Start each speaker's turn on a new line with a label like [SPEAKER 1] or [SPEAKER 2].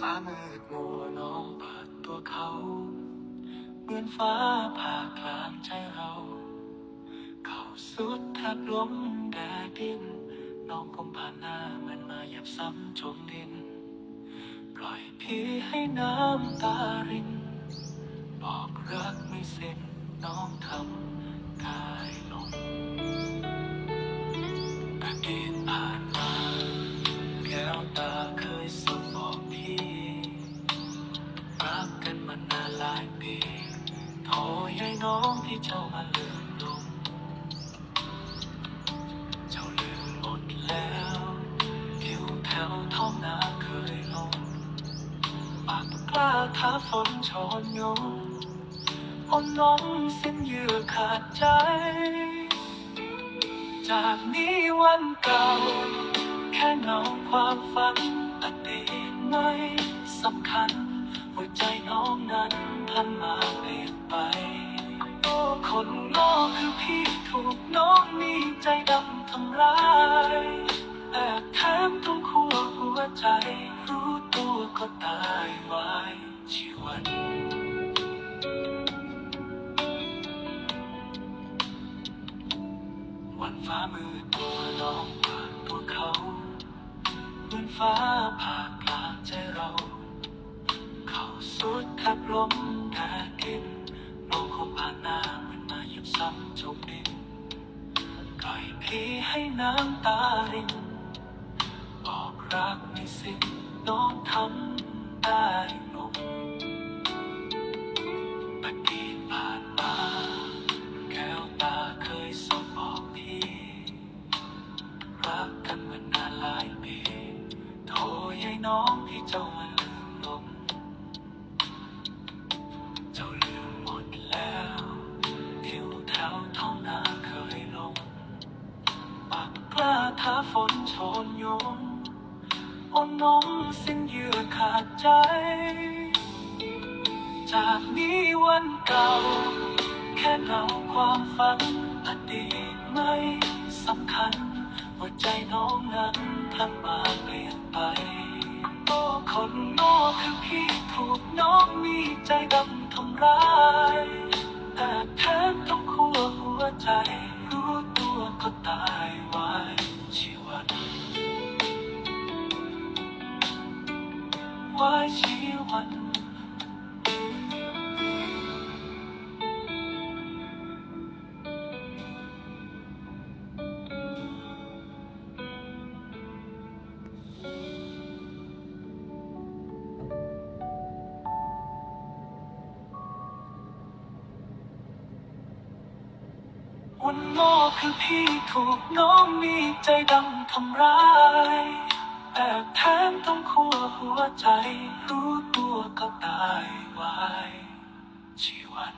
[SPEAKER 1] ฟ้ามืดมัวน้องเปิดตัวเขา เหมือนฟ้าผ่ากลางใจเรา เขาสุดแทบล้มแดดดิน น้องคงผ่านหน้ามันมาหยับซ้ำจมดิน ปล่อยพี่ให้น้ำตาริน บอกรักไม่สิ้นน้องทำกายลงแต่ดินผ่าน นานหลายปีโทรยายน้องที่เจ้ามาลืมลง เจ้าลืมหมดแล้วทิวแถวท้องนาเคยลงปากกล้าท้าฝนชอนยงอ่อนน้องสิ้นเยื่อขาดใจ จากนี้วันเก่า แค่เงาความฝันอดีตไม่สำคัญ ใจน้องนั้นพันมาเปลี่ยนไปโอ้คนโง่คือพี่ถูกน้องมีใจดำทำร้ายแอบแถมต้องคั่วหัวใจ รู้ตัวก็ตายวายชีวันวันฟ้ามืดตัวน้องเปิดตัวเขาเหมือนฟ้าผ่ากลา ล้มแทบกินน้องคงผ่านหน้ามันมาหยิบซ้ำจมดินปล่อยพี่ให้น้ำตารินบอกรักในสิ่งน้องทำได้ลงปฏิผ่านมาแก้วตาเคยสบบอกพี่ รักกันมานานหลายปีโทรยายน้องให้เจ้ามา ยงอ่อนน้องสิ้นเยื่อขาดใจ จากนี้วันเก่า แค่เงาความฝันอดีตไม่สำคัญหัวใจน้องนั้นทันมาเปลี่ยนไปโอ้คนโง่คือพี่ถูกน้องมีใจดำทำร้ายแต่แทนต้องคั่วหัวใจ วันโง่คือพี่ถูกน้องมีใจดำทำร้ายแอบแทนต้องคั่วหัวใจ รู้ตัวก็ตายวายชีวัน